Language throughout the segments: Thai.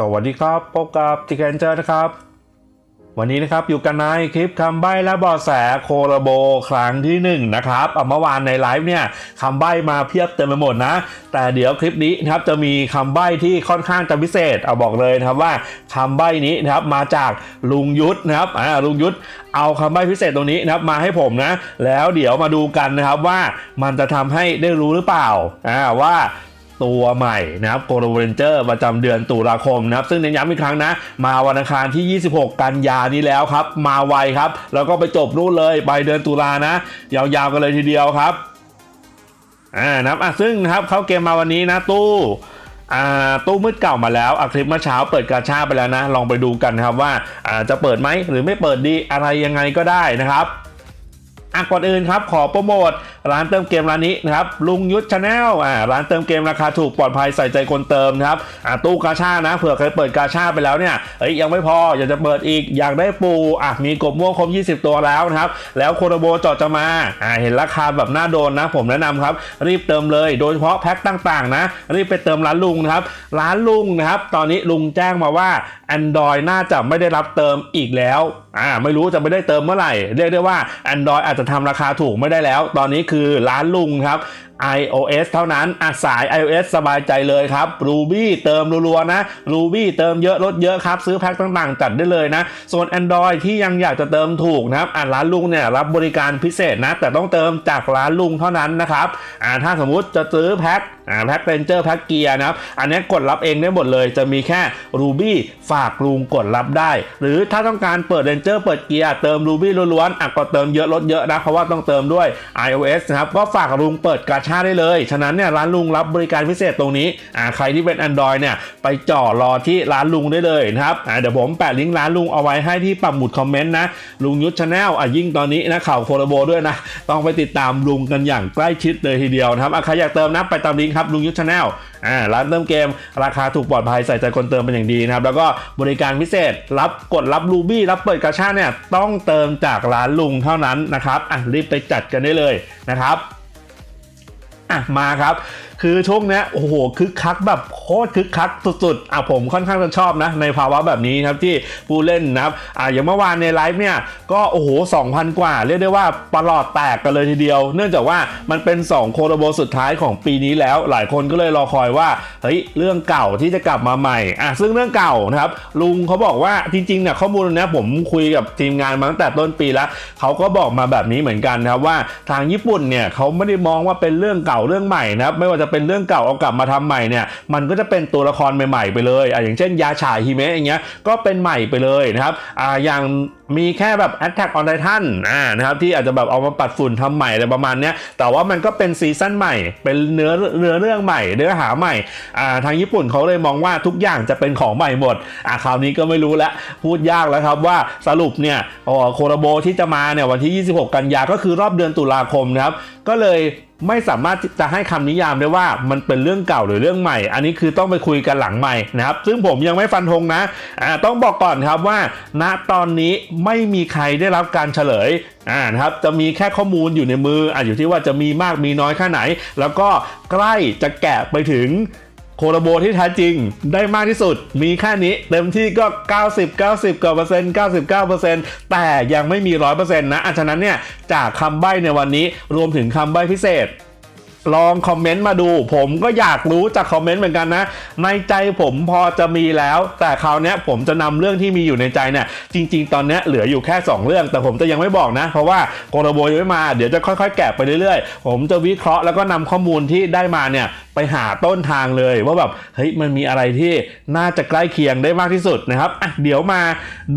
สวัสดีครับ พบกับติกแอนเจอร์นะครับ วันนี้นะครับอยู่กันในคลิปคำใบ้และบอแสโคโลโบครั้งที่หนึ่งนะครับเอาเมื่อวานในไลฟ์เนี่ยคำใบ้มาเพียบเต็มไปหมดนะ แต่เดี๋ยวคลิปนี้นะครับจะมีคำใบ้ที่ค่อนข้างจะพิเศษ เอาบอกเลยนะครับว่าคำใบ้นี้นะครับมาจากลุงยุทธนะครับอ่าลุงยุทธเอาคำใบ้พิเศษตรงนี้นะครับมาให้ผมนะ แล้วเดี๋ยวมาดูกันนะครับว่ามันจะทำให้ได้รู้หรือเปล่าอ่าว่า ตัวใหม่นะครับโกลเวนเจอร์ประจำเดือนตุลาคมนะครับซึ่งเน้นย้ำอีกครั้งนะ มาวันอังคารที่ 26 กันยานี้แล้วครับ มาไวครับ แล้วก็ไปจบนู่นเลยไปเดือนตุลานะ ยาวๆกันเลยทีเดียวครับอ่านะครับอะซึ่งนะครับเข้าเกมมาวันนี้นะตู้อ่าตู้มืดเก่ามาแล้วอะคลิปเมื่อเช้าเปิดกาชาไปแล้วนะ ลองไปดูกันครับว่าอ่าจะเปิดไหมหรือไม่เปิดดีอะไรยังไงก็ได้นะครับ อะก่อนอื่นครับขอโปรโมทร้านเติมเกมร้านนี้นะครับลุงยุทธชาแนลอ่าร้านเติมเกมราคาถูกปลอดภัยใส่ใจคนเติมนะครับอ่าตู้กาชานะเผื่อเคยเปิดกาชาไปแล้วเนี่ยเอ้ยยังไม่พออยากจะเปิดอีกอยากได้ปูอะมีกบม่วงครบ 20 ตัวแล้วนะครับแล้วโคโรโบจอดจะมาอ่าเห็นราคาแบบน่าโดนนะ ผมแนะนำครับรีบเติมเลยโดยเฉพาะแพ็คต่างๆนะรีบไปเติมร้านลุงนะครับร้านลุงนะครับตอนนี้ลุงแจ้งมาว่า Android น่าจะไม่ได้รับเติมอีกแล้วอ่าไม่รู้จะไม่ได้เติมเมื่อไหร่เรียกได้ว่า Android อาจจะทำราคาถูกไม่ได้แล้ว ตอนนี้คือร้านลุงครับ iOS เท่านั้นอาสาย iOS สบายใจเลยครับ Ruby เติมรัวๆนะ Ruby เติมเยอะลดเยอะครับ ซื้อแพ็คต่างๆ จัดได้เลยนะ ส่วน Android ที่ยังอยากจะเติมถูกนะครับอ่าร้านลุงเนี่ยรับบริการพิเศษนะ แต่ต้องเติมจากร้านลุงเท่านั้นนะครับอ่าถ้าสมมุติจะซื้อแพ็คอ่าแพ็คเรนเจอร์แพ็คเกียร์นะครับ อันนี้กดรับเองได้หมดเลย จะมีแค่ Ruby ฝากลุงกดรับได้ หรือถ้าต้องการเปิดเรนเจอร์เปิดเกียร์เติม Ruby ล้วนๆอะก็เติมเยอะลดเยอะนะ เพราะว่าต้องเติมด้วย iOS นะครับ ก็ฝากลุงเปิดกาชาได้เลย ฉะนั้นเนี่ยร้านลุงรับบริการพิเศษตรงนี้อ่าใครที่เป็น Android เนี่ยไปจ่อรอที่ร้านลุงได้เลยนะครับอ่าเดี๋ยวผมแปะลิงก์ร้านลุงเอาไว้ให้ที่ปักหมุดคอมเมนต์นะลุงยุทธชาแนลอะยิ่งตอนนี้นะข่าวโคโรโบด้วยนะต้องไปติดตามลุงกันอย่างใกล้ชิดเลยทีเดียวนะครับอะใครอยากเติมนะไปตามลิงก์ครับลุงยุทธชาแนลอ่าร้านเติมเกม ราคาถูกปลอดภัยใส่ใจคนเติมเป็นอย่างดีนะครับแล้วก็บริการพิเศษรับกดรับรูบี้รับเปิดกาชาเนี่ยต้องเติมจากร้านลุงเท่านั้นนะครับอะรีบไปจัดกันได้เลยนะครับ อะมาครับคือช่วงเนี้ยโอ้โหคึกคักแบบโคตรคึกคักสุดๆอะผมค่อนข้างจะชอบนะ ในภาวะแบบนี้ครับที่ผู้เล่นนะครับอะอย่างเมื่อวานในไลฟ์เนี่ยก็โอ้โห 2,000 กว่า เรียกได้ว่าประหลอดแตกกันเลยทีเดียว เนื่องจากว่ามันเป็น 2 โคโรโบสุดท้ายของปีนี้แล้ว หลายคนก็เลยรอคอยว่าเฮ้ยเรื่องเก่าที่จะกลับมาใหม่อะซึ่งเรื่องเก่านะครับลุงเขาบอกว่าจริงๆเนี่ยข้อมูลนี้ผมคุยกับทีมงานมาตั้งแต่ต้นปีแล้วเขาก็บอกมาแบบนี้เหมือนกันนะครับว่าทางญี่ปุ่นเนี่ยเขาไม่ได้มองว่าเป็นเรื่องเก่าเรื่องใหม่นะครับไม่ว่าจะจะเป็นเรื่องเก่าเอากลับมาทำใหม่เนี่ยมันก็จะเป็นตัวละครใหม่ๆไปเลยอะอย่างเช่นยาฉายฮิเมะอย่างเงี้ยก็เป็นใหม่ไปเลยนะครับอ่าอย่างมีแค่แบบ Attack on Titan อ่านะครับที่อาจจะแบบเอามาปัดฝุ่นทำใหม่อะไรประมาณเนี้ยแต่ว่ามันก็เป็นซีซั่นใหม่ เป็นเนื้อเนื้อเรื่องใหม่เนื้อหาใหม่อ่าทางญี่ปุ่นเขาเลยมองว่าทุกอย่างจะเป็นของใหม่หมดอ่าคราวนี้ก็ไม่รู้ล้วพูดยากแล้วครับว่าสรุปเนี่ยอ๋อโครโบที่จะมาเนี่ยวันที่ 26 กันยาก็คือรอบเดือนตุลาคมนะครับก็เลย ไม่สามารถจะให้คำนิยามได้ว่ามันเป็นเรื่องเก่าหรือเรื่องใหม่ อันนี้คือต้องไปคุยกันหลังใหม่นะครับ ซึ่งผมยังไม่ฟันธงนะอ่าต้องบอกก่อนครับว่า ณตอนนี้ไม่มีใครได้รับการเฉลยอ่านะครับจะมีแค่ข้อมูลอยู่ในมืออ่าอยู่ที่ว่าจะมีมากมีน้อยแค่ไหน แล้วก็ใกล้จะแกะไปถึง โคโลโบที่แท้จริงได้มากที่สุด มีแค่นี้เต็มที่ก็ 90 90กว่าเปอร์เซ็นต์99เปอร์เซ็นต์แต่ยังไม่มี 100%นะอะฉะนั้นเนี่ยจากคำใบ้ในวันนี้รวมถึงคำใบ้พิเศษ ลองคอมเมนต์มาดู ผมก็อยากรู้จากคอมเมนต์เหมือนกันนะ ในใจผมพอจะมีแล้ว แต่คราวนี้ผมจะนำเรื่องที่มีอยู่ในใจเนี่ยจริง ๆ ตอนนี้เหลืออยู่แค่ 2 เรื่อง แต่ผมจะยังไม่บอกนะ เพราะว่าโกโรโบยังไม่มาเดี๋ยวจะค่อยๆ แกะไปเรื่อยๆ ผมจะวิเคราะห์แล้วก็นำข้อมูลที่ได้มาเนี่ยไปหาต้นทางเลยว่าแบบเฮ้ยมันมีอะไรที่น่าจะใกล้เคียงได้มากที่สุดนะครับอะเดี๋ยวมา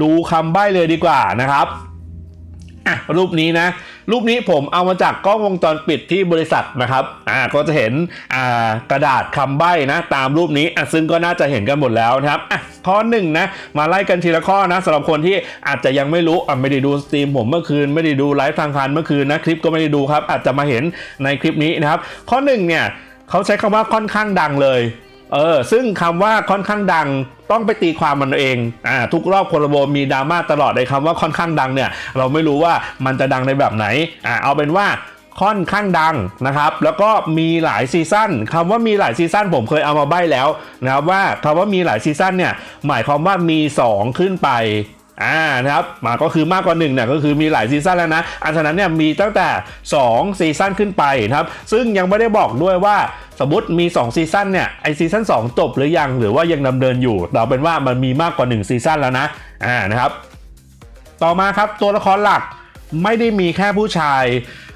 ดูคำใบ้เลยดีกว่านะครับ อะรูปนี้นะ รูปนี้ผมเอามาจากกล้องวงจรปิดที่บริษัทนะครับอ่าก็จะเห็นอ่ากระดาษคำใบ้นะตามรูปนี้อะซึ่งก็น่าจะเห็นกันหมดแล้วนะครับอะข้อหนึ่งนะมาไล่กันทีละข้อนะสำหรับคนที่อาจจะยังไม่รู้อะไม่ได้ดูสตรีมผมเมื่อคืนไม่ได้ดูไลฟ์ทางคานเมื่อคืนนะคลิปก็ไม่ได้ดูครับอาจจะมาเห็นในคลิปนี้นะครับ ข้อหนึ่งเนี่ยเขาใช้คำว่าค่อนข้างดังเลย เออซึ่งคำว่าค่อนข้างดังต้องไปตีความมันเองอ่าทุกรอบโคลโบมีดราม่าตลอดในคำว่าค่อนข้างดังเนี่ยเราไม่รู้ว่ามันจะดังในแบบไหนอ่าเอาเป็นว่าค่อนข้างดังนะครับ แล้วก็มีหลายซีซั่นคำว่ามีหลายซีซั่นผมเคยเอามาใบ้แล้วนะครับว่าคำว่ามีหลายซีซั่นเนี่ยหมายความว่ามี 2 ขึ้นไป อ่านะครับมาก็คือมากกว่า1เนี่ยก็คือมีหลายซีซั่นแล้วนะ อันฉะนั้นเนี่ยมีตั้งแต่ 2 ซีซั่นขึ้นไปนะครับ ซึ่งยังไม่ได้บอกด้วยว่าสมมติมี 2 ซีซั่นเนี่ยไอซีซั่น2จบหรือยังหรือว่ายังดำเนินอยู่เราเป็นว่ามันมีมากกว่า 1 ซีซั่นแล้วนะอ่านะครับ ต่อมาครับตัวละครหลักไม่ได้มีแค่ผู้ชาย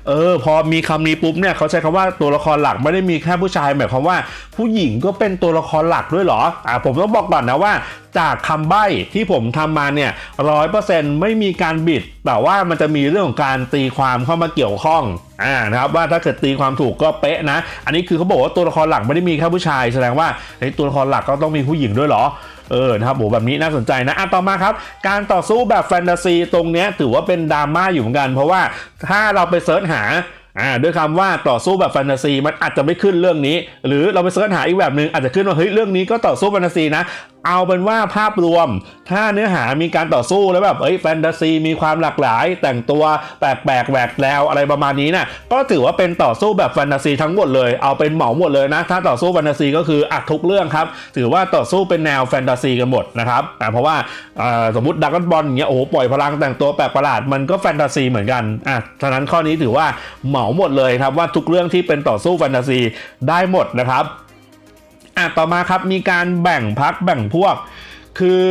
เออพอมีคำนี้ปุ๊บเนี่ยเขาใช้คำว่าตัวละครหลักไม่ได้มีแค่ผู้ชายหมายความว่า ผู้หญิงก็เป็นตัวละครหลักด้วยเหรออ่าผมต้องบอกก่อนนะว่า จากคำใบ้ที่ผมทำมาเนี่ยร้อยเปอร์เซ็นต์ไม่มีการบิด แต่ว่ามันจะมีเรื่องของการตีความเข้ามาเกี่ยวข้องอ่านะครับว่าถ้าเกิดตีความถูกก็เป๊ะนะ อันนี้คือเขาบอกว่าตัวละครหลักไม่ได้มีแค่ผู้ชาย แสดงว่าเฮ้ตัวละครหลักก็ต้องมีผู้หญิงด้วยเหรอ เออนะครับโหแบบนี้น่าสนใจนะอะต่อมาครับ การต่อสู้แบบแฟนตาซีตรงเนี้ยถือว่าเป็นดราม่าอยู่เหมือนกัน เพราะว่าถ้าเราไปเสิร์ชหาอ่าด้วยคำว่าต่อสู้แบบแฟนตาซีมันอาจจะไม่ขึ้นเรื่องนี้ หรือเราไปเสิร์ชหาอีกแบบหนึ่งอาจจะขึ้นว่าเฮ้ยเรื่องนี้ก็ต่อสู้แฟนตาซีนะ เอาเป็นว่าภาพรวม ถ้าเนื้อหามีการต่อสู้แล้วแบบเอ้ยแฟนตาซีมีความหลากหลาย แต่งตัวแปลกๆแหวกแนวอะไรประมาณนี้นะก็ถือว่าเป็นต่อสู้แบบแฟนตาซีทั้งหมดเลยเอาเป็นเหมาหมดเลยนะ ถ้าต่อสู้แฟนตาซีก็คืออัดทุกเรื่องครับ ถือว่าต่อสู้เป็นแนวแฟนตาซีกันหมดนะครับเพราะว่าอ่าสมมติดักบอลอย่างเงี้ยโอ้โหปล่อยพลังแต่งตัวแปลกประหลาดมันก็แฟนตาซีเหมือนกันอะฉะนั้นข้อนี้ถือว่าเหมาหมดเลยครับว่าทุกเรื่องที่เป็นต่อสู้แฟนตาซีได้หมดนะครับ อะต่อมาครับมีการแบ่งพักแบ่งพวก คือ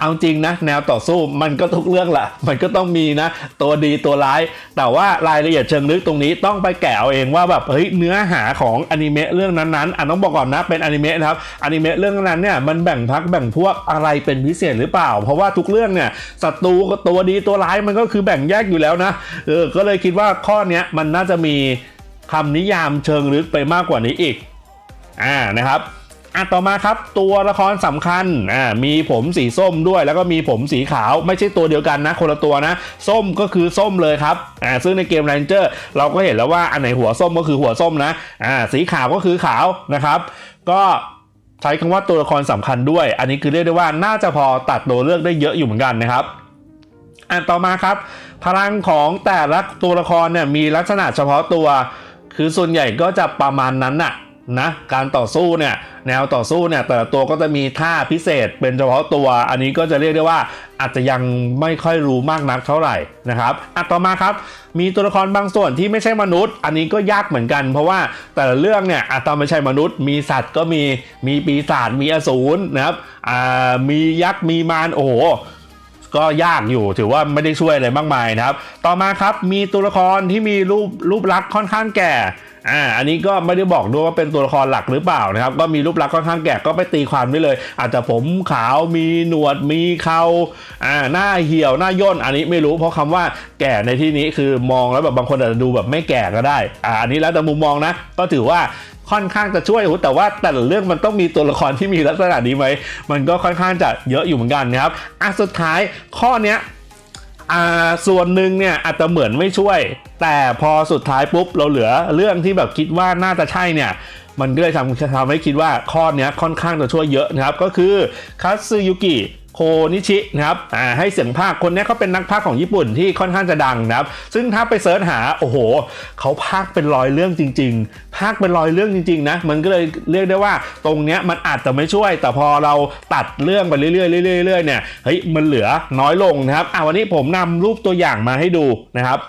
เอาจริงนะแนวต่อสู้มันก็ทุกเรื่องแหละมันก็ต้องมีนะ ตัวดีตัวร้าย แต่ว่ารายละเอียดเชิงลึกตรงนี้ต้องไปแกะเอาเองว่าแบบเฮ้ยเนื้อหาของอนิเมะเรื่องนั้นๆอะต้องบอกก่อนนะเป็นอนิเมะนะครับอนิเมะเรื่องนั้นเนี่ยมันแบ่งพักแบ่งพวกอะไรเป็นพิเศษหรือเปล่า เพราะว่าทุกเรื่องเนี่ยศัตรูตัวดีตัวร้ายมันก็คือแบ่งแยกอยู่แล้วนะเออก็เลยคิดว่าข้อเนี้ยมันน่าจะมีคำนิยามเชิงลึกไปมากกว่านี้อีก อ่านะครับอะต่อมาครับตัวละครสำคัญอ่ามีผมสีส้มด้วย แล้วก็มีผมสีขาวไม่ใช่ตัวเดียวกันนะคนละตัวนะ ส้มก็คือส้มเลยครับอ่าซึ่งในเกม Ranger เราก็เห็นแล้วว่าอันไหนหัวส้มก็คือหัวส้มนะอ่าสีขาวก็คือขาวนะครับ ก็ใช้คำว่าตัวละครสำคัญด้วย อันนี้คือเรียกได้ว่าน่าจะพอตัดตัวเลือกได้เยอะอยู่เหมือนกันนะครับอันต่อมาครับ พลังของแต่ละตัวละครเนี่ยมีลักษณะเฉพาะตัว คือส่วนใหญ่ก็จะประมาณนั้นน่ะ นะการต่อสู้เนี่ยแนวต่อสู้เนี่ยแต่ละตัวก็จะมีท่าพิเศษเป็นเฉพาะตัว อันนี้ก็จะเรียกได้ว่าอาจจะยังไม่ค่อยรู้มากนักเท่าไหร่นะครับอะต่อมาครับ มีตัวละครบางส่วนที่ไม่ใช่มนุษย์ อันนี้ก็ยากเหมือนกัน เพราะว่าแต่ละเรื่องเนี่ยอาจจะไม่ใช่มนุษย์ มีสัตว์ก็มีมีปีศาจมีอสูรนะครับอ่ามียักษ์มีมารโอ้โหก็ยากอยู่ถือว่าไม่ได้ช่วยอะไรมากมายนะครับ ต่อมาครับมีตัวละครที่มีรูปรูปลักษณ์ค่อนข้างแก่ อ่าอันนี้ก็ไม่ได้บอกด้วยว่าเป็นตัวละครหลักหรือเปล่านะครับ ก็มีรูปลักษณ์ค่อนข้างแก่ก็ไปตีความได้เลย อาจจะผมขาวมีหนวดมีเขาอ่าหน้าเหี่ยวหน้าย่นอันนี้ไม่รู้เพราะคำว่าแก่ในที่นี้คือมองแล้วแบบบางคนอาจจะดูแบบไม่แก่ก็ได้อ่าอันนี้แล้วแต่มุมมองนะ ก็ถือว่าค่อนข้างจะช่วยแต่ว่าแต่ละเรื่องมันต้องมีตัวละครที่มีลักษณะนี้ไหมมันก็ค่อนข้างจะเยอะอยู่เหมือนกันนะครับอะสุดท้ายข้อเนี้ย อ่าส่วนหนึ่งเนี่ยอาจจะเหมือนไม่ช่วย แต่พอสุดท้ายปุ๊บเราเหลือเรื่องที่แบบคิดว่าน่าจะใช่เนี่ย มันก็เลยทำทำให้คิดว่าข้อเนี้ยค่อนข้างจะช่วยเยอะนะครับ ก็คือคัตสึยุกิโคนิชินะครับอ่าให้เสียงภาคคนเนี้ยเขาเป็นนักภาคของญี่ปุ่นที่ค่อนข้างจะดังนะครับ ซึ่งถ้าไปเสิร์ชหา โอ้โห เขาภาคเป็นร้อยเรื่องจริง ๆ ภาคเป็นร้อยเรื่องจริงๆนะ มันก็เลยเรียกได้ว่าตรงเนี้ยมันอาจจะไม่ช่วย แต่พอเราตัดเรื่องไปเรื่อยๆเรื่อยๆเรื่อยๆเนี่ย เฮ้ย มันเหลือน้อยลงนะครับ อ่าวันนี้ผมนำรูปตัวอย่างมาให้ดูนะครับ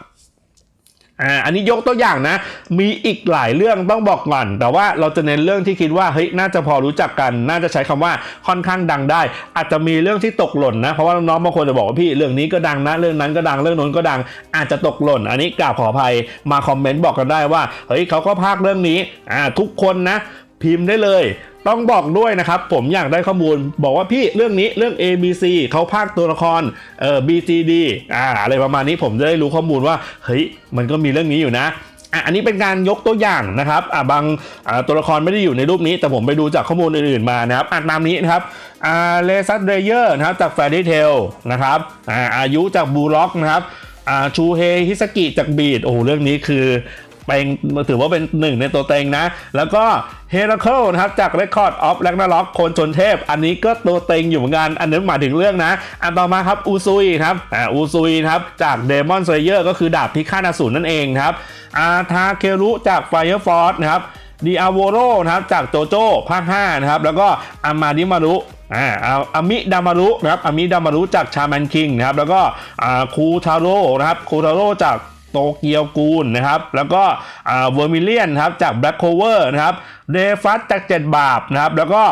อ่าอันนี้ยกตัวอย่างนะ มีอีกหลายเรื่องต้องบอกก่อน แต่ว่าเราจะเน้นเรื่องที่คิดว่าเฮ้ยน่าจะพอรู้จักกัน น่าจะใช้คำว่าค่อนข้างดังได้ อาจจะมีเรื่องที่ตกหล่นนะ เพราะว่าน้องๆบางคนจะบอกว่าพี่เรื่องนี้ก็ดังนะ เรื่องนั้นก็ดังเรื่องโน้นก็ดัง อาจจะตกหล่น อันนี้กราบขออภัยมาคอมเมนต์บอกกันได้ว่าเฮ้ยเขาก็พากเรื่องนี้อ่าทุกคนนะพิมพ์ได้เลย ต้องบอกด้วยนะครับ ผมอยากได้ข้อมูล บอกว่าพี่เรื่องนี้เรื่อง A B C เขาพากย์ตัวละครเอ่อ B C D อ่าอะไรประมาณนี้ผมจะได้รู้ข้อมูลว่าเฮ้ยมันก็มีเรื่องนี้อยู่นะอะอันนี้เป็นการยกตัวอย่างนะครับอ่าบางตัวละครไม่ได้อยู่ในรูปนี้ แต่ผมไปดูจากข้อมูลอื่นๆมานะครับอ่านตามนี้นะครับอ่าเลซัสเดเยอร์นะครับจากแฟร์เทลนะครับอายุจากบูล็อกนะครับชูเฮฮิสกิจากบีดโอ้เรื่องนี้คือ เป็นถือว่าเป็นหนึ่งในตัวเต็งนะ แล้วก็เฮราเคิลนะครับจาก Record of Ragnarok คนชนเทพ อันนี้ก็ตัวเต็งอยู่เหมือนกัน อันนั้หมายถึงเรื่องนะ อันต่อมาครับอูซุยครับอ่าอูซุยครับจาก Demon Slayer ก็คือดาบพิฆาตอสูรนั่นเองครับอาทาเครุจาก Fire Force นะครับดีอาโวโรนะครับจากโจโจ้ภาค5นะครับแล้วก็อามาดิมารุอ่าอาอามิดามารุนะครับอามิดามารุจากชาแมนคิงนะครับแล้วก็อ่าคูทาโร่นะครับคูทาโร่จาก โตเกียวกูลนะครับ แล้วก็เวอร์มิเลียนครับจาก Black Cover นะครับเดฟัสจากเจ็ดบาปนะครับ แล้วก็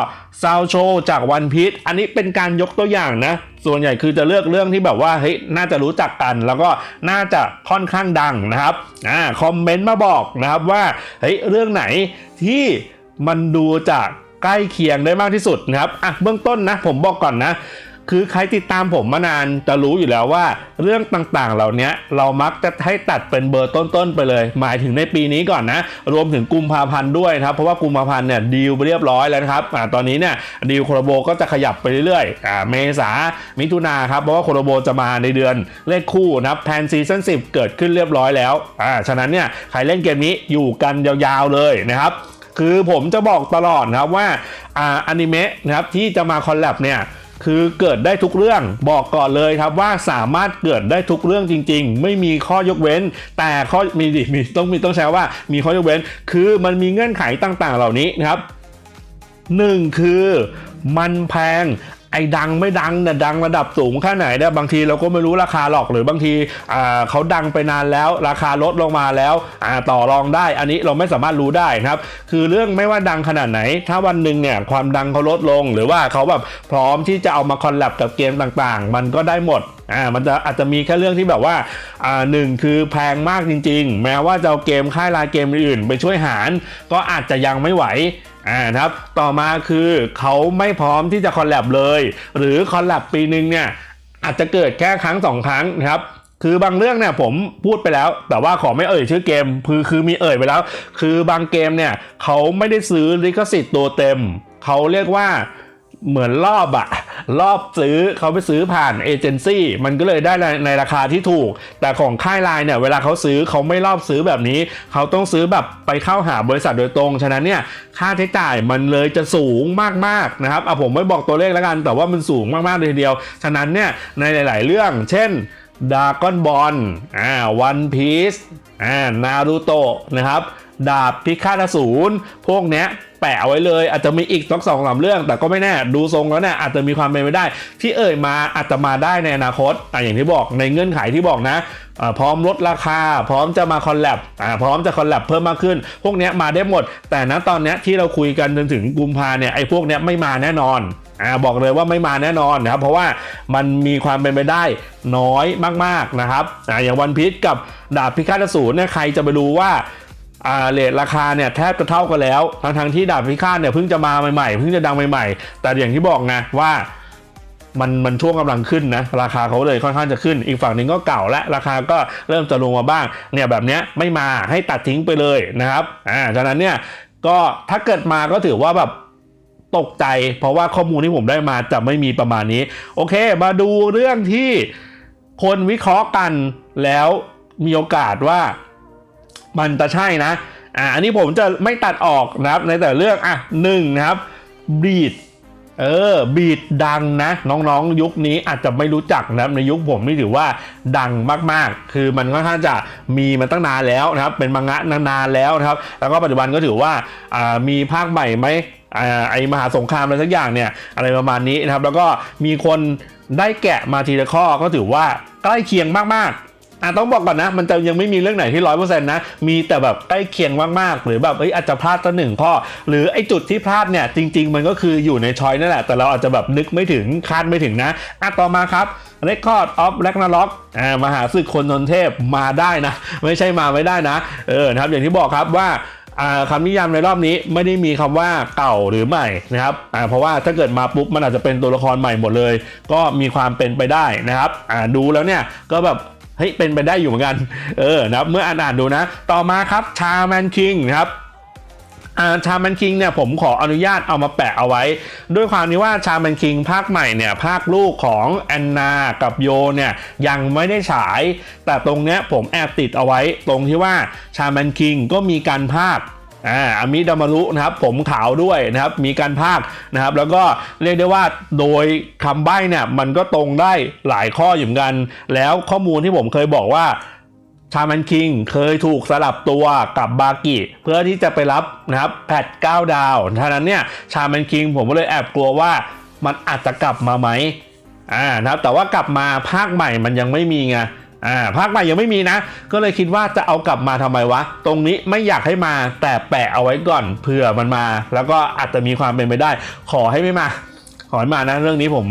ซาวโชจากวันพี e อันนี้เป็นการยกตัวอย่างนะ ส่วนใหญ่คือจะเลือกเรื่องที่แบบว่าเฮ้ยน่าจะรู้จักกัน แล้วก็น่าจะค่อนข้างดังนะครับอ่าคอมเมนต์มาบอกนะครับว่าเฮ้ยเรื่องไหนที่มันดูจะใกล้เคียงได้มากที่สุดนะครับอะเบื้องต้นนะผมบอกก่อนนะ คือใครติดตามผมมานานจะรู้อยู่แล้วว่า เรื่องต่างๆ เหล่านี้เรามักจะให้ตัดเป็นเบอร์ต้นๆไปเลย หมายถึงในปีนี้ก่อนนะ รวมถึงกุมภาพันธ์ด้วยครับเพราะว่ากุมภาพันธ์เนี่ยดีลไปเรียบร้อยแล้วนะครับอ่าตอนนี้เนี่ยดีลโคโรโบก็จะขยับไปเรื่อยๆอ่าเมษามิถุนาครับเพราะว่าโคโรโบจะมาในเดือนเลขคู่นะครับแทนซีซั่น10เกิดขึ้นเรียบร้อยแล้วอ่าฉะนั้นเนี่ยใครเล่นเกมนี้อยู่กันยาวๆเลยนะครับคือผมจะบอกตลอดนะครับว่าอ่าอนิเมะนะครับที่จะมาคอลแลบเนี่ย คือเกิดได้ทุกเรื่องบอกก่อนเลยครับว่าสามารถเกิดได้ทุกเรื่องจริง ๆ ไม่มีข้อยกเว้น แต่ข้อมีดิมีต้องมีต้องใช้ว่ามีข้อยกเว้น คือมันมีเงื่อนไขต่างๆ เหล่านี้นะครับหนึ่งคือมันแพง ไอ้ดังไม่ดังเนี่ยดังระดับสูงแค่ไหนเนี่ยบางทีเราก็ไม่รู้ราคาหรอกหรือบางทีอ่าเขาดังไปนานแล้ว ราคาลดลงมาแล้วอ่าต่อรองได้ อันนี้เราไม่สามารถรู้ได้นะครับ คือเรื่องไม่ว่าดังขนาดไหน ถ้าวันหนึ่งเนี่ยความดังเขาลดลง หรือว่าเขาแบบพร้อมที่จะเอามาคอลแลบกับเกมต่างๆ มันก็ได้หมด อ่ามันจะอาจจะมีแค่เรื่องที่แบบว่าอ่าหนึ่งคือแพงมากจริง ๆ แม้ว่าจะเอาเกมค่ายลายเกมอื่น ไปช่วยหาร ก็อาจจะยังไม่ไหวอ่านะครับต่อมาคือเขาไม่พร้อมที่จะคอลแลบเลย หรือคอลแลบปีหนึ่งเนี่ยอาจจะเกิดแค่ครั้งสองครั้งนะครับคือบางเรื่องเนี่ยผมพูดไปแล้ว แต่ว่าขอไม่เอ่ยชื่อเกมคือคือมีเอ่ยไปแล้ว คือบางเกมเนี่ยเขาไม่ได้ซื้อลิขสิทธิ์ตัวเต็ม เขาเรียกว่า เหมือนรอบอะรอบซื้อเขาไปซื้อผ่านเอเจนซี่มันก็เลยได้ในในราคาที่ถูก แต่ของค่ายไลน์เนี่ยเวลาเขาซื้อเขาไม่รอบซื้อแบบนี้ เขาต้องซื้อแบบไปเข้าหาบริษัทโดยตรง ฉะนั้นเนี่ยค่าใช้จ่ายมันเลยจะสูงมากๆนะครับอะผมไม่บอกตัวเลขแล้วกัน แต่ว่ามันสูงมากๆเลยทีเดียว ฉะนั้นเนี่ยในหลาย ๆ เรื่อง เช่นดาก้อนบอลอ่าวันพีซอ่านารูโตะนะครับ ดาบพิฆาตอสูรพวกเนี้ยแปะเอาไว้เลย อาจจะมีอีกสักสองสามเรื่อง แต่ก็ไม่แน่ดูทรงแล้วเนี่ยอาจจะมีความเป็นไปได้ ที่เอ่ยมาอาจจะมาได้ในอนาคตอะอย่างที่บอกในเงื่อนไขที่บอกนะพร้อมลดราคา พร้อมจะมาคอลแลบพร้อมจะคอลแลบเพิ่มมากขึ้น พวกเนี้ยมาได้หมด แต่ณตอนเนี้ยที่เราคุยกันจนถึงกุมภาเนี่ยไอ้พวกเนี้ยไม่มาแน่นอนอ่าบอกเลยว่าไม่มาแน่นอนนะครับเพราะว่ามันมีความเป็นไปได้น้อยมากๆนะครับอ่าอย่างวันพีชกับดาบพิฆาตอสูรเนี่ยใครจะไปรู้ว่า อ่าเลทราคาเนี่ยแทบจะเท่ากันแล้ว ทั้งทั้งที่ดาบพิฆาตเนี่ยเพิ่งจะมาใหม่ๆ เพิ่งจะดังใหม่ๆ แต่อย่างที่บอกไงว่ามันมันช่วงกำลังขึ้นนะราคาเขาเลยค่อนข้างจะขึ้น อีกฝั่งหนึ่งก็เก่าและราคาก็เริ่มจะลงมาบ้าง เนี่ยแบบเนี้ยไม่มาให้ตัดทิ้งไปเลยนะครับอ่าฉะนั้นเนี่ยก็ถ้าเกิดมาก็ถือว่าแบบตกใจ เพราะว่าข้อมูลที่ผมได้มาจะไม่มีประมาณนี้ โอเค มาดูเรื่องที่คนวิเคราะห์กันแล้วมีโอกาสว่า มันจะใช่นะอ่าอันนี้ผมจะไม่ตัดออกนะครับในแต่เรื่องอะหนึ่งนะครับบีดเออบีดดังนะ น้องๆ ยุคนี้อาจจะไม่รู้จักนะครับในยุคผมนี่ถือว่าดังมากๆ คือมันค่อนข้างจะมีมาตั้งนานแล้วนะครับ เป็นมังงะนานๆแล้วนะครับ แล้วก็ปัจจุบันก็ถือว่าอ่ามีภาคใหม่ไหมอ่าไอมหาสงครามอะไรสักอย่างเนี่ยอะไรประมาณนี้นะครับ แล้วก็มีคนได้แกะมาทีละข้อก็ถือว่าใกล้เคียงมากๆ อะต้องบอกก่อนนะ มันจะยังไม่มีเรื่องไหนที่ร้อยเปอร์เซ็นต์นะ มีแต่แบบใกล้เคียงมากๆ หรือแบบเอ้ยอาจจะพลาดตั้งหนึ่งข้อ หรือไอ้จุดที่พลาดเนี่ยจริง ๆ มันก็คืออยู่ในช้อยนั่นแหละ แต่เราอาจจะแบบนึกไม่ถึงคาดไม่ถึงนะอะต่อมาครับ Record of Ragnarok อ่ามหาศึกคนนนเทพมาได้นะ ไม่ใช่มาไม่ได้นะ เออนะครับอย่างที่บอกครับว่าอ่าคำนิยามในรอบนี้ไม่ได้มีคำว่าเก่าหรือใหม่นะครับอ่าเพราะว่าถ้าเกิดมาปุ๊บมันอาจจะเป็นตัวละครใหม่หมดเลย ก็มีความเป็นไปได้นะครับอ่าดูแล้วเนี่ยก็แบบ ฮ้ยเป็นไปได้อยู่เหมือนกัน เออนะครับเมื่ออ่านอ่านดูนะ ต่อมาครับชาแมนคิงนะครับอาชามันคิงเนี่ยผมขออนุญาตเอามาแปะเอาไว้ ด้วยความที่ว่าชาแมนคิงภาคใหม่เนี่ยภาคลูกของแอนนากับโยเนี่ยยังไม่ได้ฉาย แต่ตรงเนี้ยผมแอบติดเอาไว้ ตรงที่ว่าชาแมนคิงก็มีการภาค อ่าอามิดามารุนะครับผมขาวด้วยนะครับมีการภาคนะครับแล้วก็เรียกได้ว่าโดยคำใบ้เนี่ยมันก็ตรงได้หลายข้ออยู่เหมือนกัน แล้วข้อมูลที่ผมเคยบอกว่าชามันคิงเคยถูกสลับตัวกับบากิเพื่อที่จะไปรับนะครับแพท9ดาวฉะนั้นเนี่ยชามันคิงผมก็เลยแอบกลัวว่ามันอาจจะกลับมาไหมอ่านะครับแต่ว่ากลับมาภาคใหม่มันยังไม่มีไง อ่าภาคใหม่ยังไม่มีนะ ก็เลยคิดว่าจะเอากลับมาทำไมวะ ตรงนี้ไม่อยากให้มาแต่แปะเอาไว้ก่อนเผื่อมันมา แล้วก็อาจจะมีความเป็นไปได้ ขอให้ไม่มาขอให้มานะเรื่องนี้ผม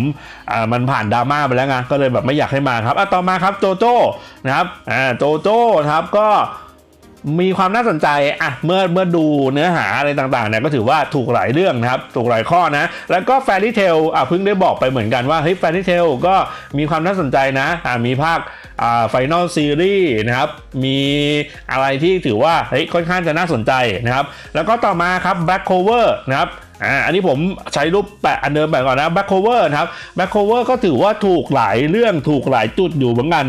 อ่ามันผ่านดราม่าไปแล้วไงก็เลยแบบไม่อยากให้มาครับอะต่อมาครับโจโจ้นะครับอ่าโจโจ้นะครับก็ มีความน่าสนใจอะเมื่อเมื่อดูเนื้อหาอะไรต่างๆเนี่ยก็ถือว่าถูกหลายเรื่องนะครับ ถูกหลายข้อนะ แล้วก็แฟรี่เทลอะเพิ่งได้บอกไปเหมือนกันว่าเฮ้ยแฟรี่เทลก็มีความน่าสนใจนะอ่ามีภาคอ่าไฟนอลซีรีส์นะครับ มีอะไรที่ถือว่าเฮ้ยค่อนข้างจะน่าสนใจนะครับ แล้วก็ต่อมาครับแบ็คโคเวอร์นะครับ อ่าอันนี้ผมใช้รูปแปะอันเดิมแปะก่อนนะ back cover นะครับ back cover ก็ถือว่าถูกหลายเรื่องถูกหลายจุดอยู่เหมือนกัน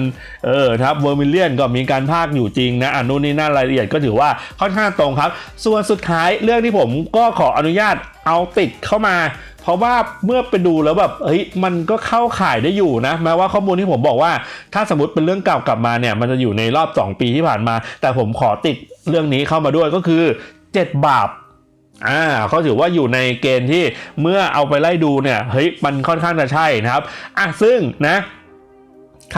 เออครับเวอร์มิเลียนก็มีการพากอยู่จริงนะอันนู้นนี่นั่นรายละเอียดก็ถือว่าค่อนข้างตรงครับ ส่วนสุดท้ายเรื่องที่ผมก็ขออนุญาตเอาติดเข้ามา เพราะว่าเมื่อไปดูแล้วแบบเฮ้ยมันก็เข้าข่ายได้อยู่นะแม้ว่าข้อมูลที่ผมบอกว่า ถ้าสมมติเป็นเรื่องเก่ากลับมาเนี่ยมันจะอยู่ในรอบ 2 ปีที่ผ่านมา แต่ผมขอติดเรื่องนี้เข้ามาด้วยก็คือ 7 บาป อ่าเขาถือว่าอยู่ในเกณฑ์ที่เมื่อเอาไปไล่ดูเนี่ยเฮ้ยมันค่อนข้างจะใช่นะครับอะซึ่งนะ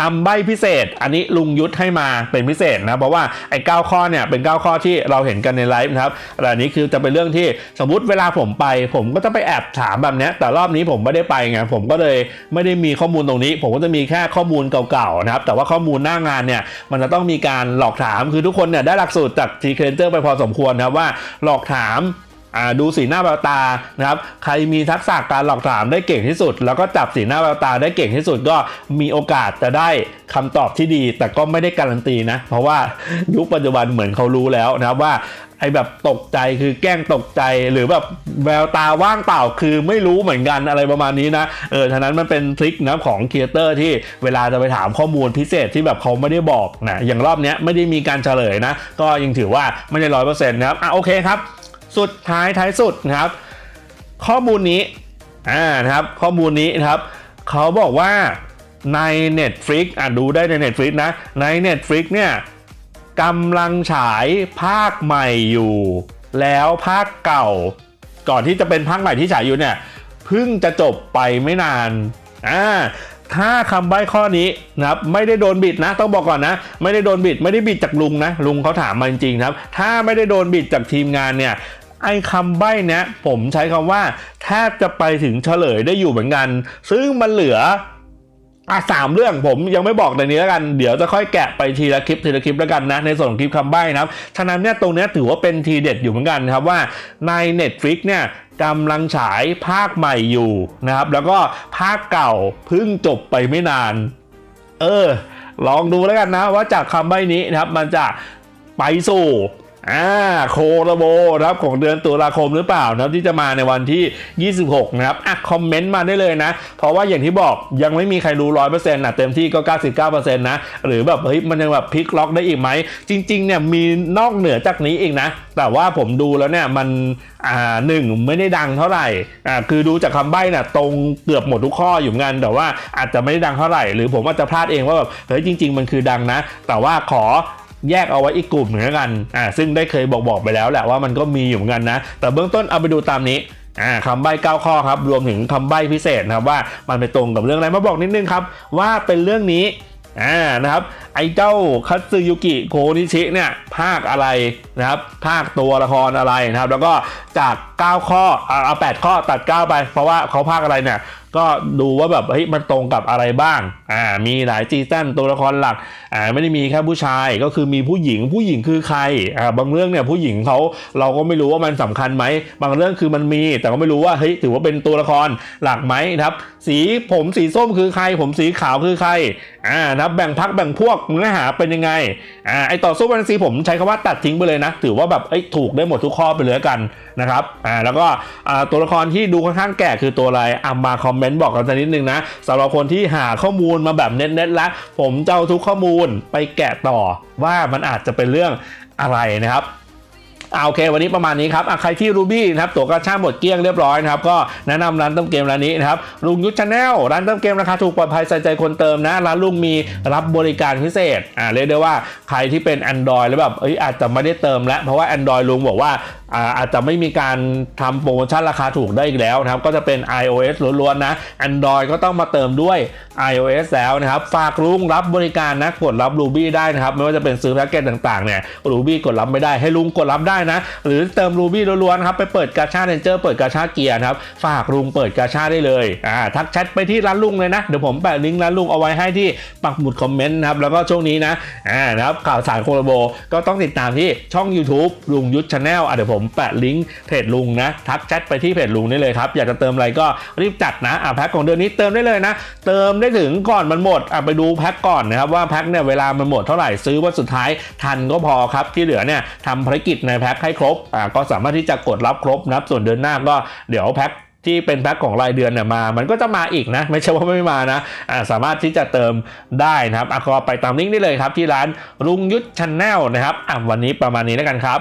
คำใบ้พิเศษ อันนี้ลุงยุทธให้มาเป็นพิเศษนะ เพราะว่าไอ้เก้าข้อเนี่ยเป็น 9 ข้อที่เราเห็นกันในไลฟ์นะครับแต่อันนี้คือจะเป็นเรื่องที่สมมติเวลาผมไป ผมก็จะไปแอบถามแบบเนี้ยแต่รอบนี้ผมไม่ได้ไปไงผมก็เลยไม่ได้มีข้อมูลตรงนี้ ผมก็จะมีแค่ข้อมูลเก่าๆนะครับ แต่ว่าข้อมูลหน้างานเนี่ยมันจะต้องมีการหลอกถามคือทุกคนเนี่ยได้หลักสูตรจากทีเคเจอร์ไปพอสมควรนะครับว่าหลอกถาม ดูสีหน้าแววตานะครับใครมีทักษะการหลอกถามได้เก่งที่สุด แล้วก็จับสีหน้าแววตาได้เก่งที่สุดก็มีโอกาสจะได้คำตอบที่ดี แต่ก็ไม่ได้การันตีนะ เพราะว่ายุคปัจจุบันเหมือนเขารู้แล้วนะครับว่าไอ้แบบตกใจคือแกล้งตกใจหรือแบบแววตาว่างเปล่าคือไม่รู้เหมือนกันอะไรประมาณนี้นะเออฉะนั้นมันเป็นทริคนะของครีเอเตอร์ที่เวลาจะไปถามข้อมูลพิเศษที่แบบเขาไม่ได้บอกนะอย่างรอบนี้ไม่ได้มีการเฉลยนะ ก็ยังถือว่าไม่ได้ร้อยเปอร์เซ็นต์นะครับอะโอเคครับ สุดท้ายท้ายสุดนะครับ ข้อมูลนี้อ่านะครับข้อมูลนี้นะครับเขาบอกว่าใน Netflix อะดูได้ใน Netflix นะ ใน Netflix เนี่ยกำลังฉายภาคใหม่อยู่ แล้วภาคเก่า ก่อนที่จะเป็นภาคใหม่ที่ฉายอยู่เนี่ยเพิ่งจะจบไปไม่นานอ่าถ้าคำใบ้ข้อนี้นะครับไม่ได้โดนบิดนะ ต้องบอกก่อนนะ ไม่ได้โดนบิดไม่ได้บิดจากลุงนะ ลุงเขาถามมาจริงๆครับ ถ้าไม่ได้โดนบิดจากทีมงานเนี่ย ไอ้คำใบ้เนี้ยผมใช้คำว่าแทบจะไปถึงเฉลยได้อยู่เหมือนกัน ซึ่งมันเหลืออะสามเรื่องผมยังไม่บอกในนี้แล้วกัน เดี๋ยวจะค่อยแกะไปทีละคลิปทีละคลิปแล้วกันนะ ในส่วนของคลิปคำใบ้นะครับ ฉะนั้นเนี่ยตรงเนี้ยถือว่าเป็นทีเด็ดอยู่เหมือนกันครับว่าใน Netflix เนี่ยกำลังฉายภาคใหม่อยู่นะครับ แล้วก็ภาคเก่าเพิ่งจบไปไม่นาน เออ ลองดูแล้วกันนะว่าจากคำใบ้นี้นะครับ มันจะไปสู่ อ่าโคโรโบนะครับของเดือนตุลาคมหรือเปล่านะครับที่จะมาในวันที่ 26 นะครับอะคอมเมนต์มาได้เลยนะ เพราะว่าอย่างที่บอกยังไม่มีใครรู้ร้อยเปอร์เซ็นต์นะเต็มที่ก็ 99%นะ หรือแบบเฮ้ยมันยังแบบพลิกล็อกได้อีกไหม จริงๆเนี่ยมีนอกเหนือจากนี้อีกนะ แต่ว่าผมดูแล้วเนี่ยมันอ่าหนึ่งไม่ได้ดังเท่าไหร่อ่าคือดูจากคำใบ้น่ะตรงเกือบหมดทุกข้ออยู่เหมือนกันแต่ว่าอาจจะไม่ได้ดังเท่าไหร่ หรือผมอาจจะพลาดเองว่าแบบเฮ้ยจริง ๆ มันคือดังนะ แต่ว่าขอ แยกเอาไว้อีกกลุ่มหนึ่งแล้วกันอ่าซึ่งได้เคยบอกบอกไปแล้วแหละว่ามันก็มีอยู่เหมือนกันนะ แต่เบื้องต้นเอาไปดูตามนี้อ่าคำใบ้9ข้อครับ รวมถึงคำใบ้พิเศษนะครับว่ามันไปตรงกับเรื่องอะไรมาบอกนิดนึงครับ ว่าเป็นเรื่องนี้อ่านะครับไอ้เจ้าคัตสึยุกิโคนิชิเนี่ยภาคอะไรนะครับภาคตัวละครอะไรนะครับ แล้วก็จาก 9 ข้อเอาเอา8ข้อตัด 9 ไป เพราะว่าเขาภาคอะไรเนี่ย ก็ดูว่าแบบเฮ้ยมันตรงกับอะไรบ้างอ่ามีหลายซีซั่นตัวละครหลักอ่าไม่ได้มีแค่ผู้ชายก็คือมีผู้หญิงผู้หญิงคือใครอ่าบางเรื่องเนี่ยผู้หญิงเขาเราก็ไม่รู้ว่ามันสำคัญไหมบางเรื่องคือมันมี แต่ก็ไม่รู้ว่าเฮ้ยถือว่าเป็นตัวละครหลักไหมครับ สีผมสีส้มคือใคร ผมสีขาวคือใครอ่านะแบ่งพักแบ่งพวกเนื้อหาเป็นยังไงอ่าไอต่อสู้แฟนตาซีผมใช้คำว่าตัดทิ้งไปเลยนะ ถือว่าแบบเอ้ถูกได้หมดทุกข้อไปเลยกันนะครับอ่าแล้วก็อ่าตัวละครที่ดูค่อนข้างแก่คือตัวอะไรอ่ามาคอมเมนต์บอกกันสักนิดนึงนะสำหรับคนที่หาข้อมูลมาแบบเน็ตๆแล้วผมจะเอาทุกข้อมูลไปแกะต่อว่ามันอาจจะเป็นเรื่องอะไรนะครับ อ่าโอเค วันนี้ประมาณนี้ครับใครที่รูบี้นะครับตั๋วกระชาหมดเกลี้ยงเรียบร้อยนะครับก็แนะนำร้านเติมเกมร้านนี้นะครับลุงยุทธชาแนลร้านเติมเกมราคาถูกปลอดภัยใส่ใจคนเติมนะร้านลุงมีรับบริการพิเศษอ่าเรียกได้ว่าใครที่เป็น Android แล้วแบบเอ้ยอาจจะไม่ได้เติมแล้วเพราะว่า Android ลุงบอกว่า อาอาจจะไม่มีการทำโปรโมชั่นราคาถูกได้อีกแล้วนะครับ ก็จะเป็น iOS ล้วนๆนะ Android ก็ต้องมาเติมด้วย iOS แล้วนะครับ ฝากลุงรับบริการนะกดรับ Ruby ได้นะครับ ไม่ว่าจะเป็นซื้อแพ็กเกจต่างๆเนี่ย Ruby กดรับไม่ได้ให้ลุงกดรับได้นะ หรือเติม Ruby ล้วนๆครับไปเปิดกาชาเรนเจอร์เปิดกาชาเกียร์นะครับ ฝากลุงเปิดกาชาได้เลยอ่าทักแชทไปที่ร้านลุงเลยนะเดี๋ยวผมแปะลิงก์ร้านลุงเอาไว้ให้ที่ปักหมุดคอมเมนต์นะครับแล้วก็ช่วงนี้นะอ่านะครับข่าวสารโคโลโบก็ต้องติดตามที่ช่อง YouTube ลุงยุทธชาแนลอะเดี๋ยวผมแปะลิงก์เพจลุงนะ ทักแชทไปที่เพจลุงได้เลยครับ อยากจะเติมอะไรก็รีบจัดนะอะแพ็คของเดือนนี้เติมได้เลยนะ เติมได้ถึงก่อนมันหมดอะไปดูแพ็คก่อนนะครับว่าแพ็คเนี่ยเวลามันหมดเท่าไหร่ซื้อวันสุดท้ายทันก็พอครับที่เหลือเนี่ยทำภารกิจในแพ็คให้ครบอะก็สามารถที่จะกดรับครบนับส่วนเดือนหน้าก็เดี๋ยวแพ็คที่เป็นแพ็คของรายเดือนเนี่ยมา มันก็จะมาอีกนะ ไม่ใช่ว่าไม่มานะอ่าสามารถที่จะเติมได้นะครับอะก็ไปตามลิงก์ได้เลยครับที่ร้านลุงยุทธชาแนลนะครับอะวันนี้ประมาณนี้แล้วกันครับ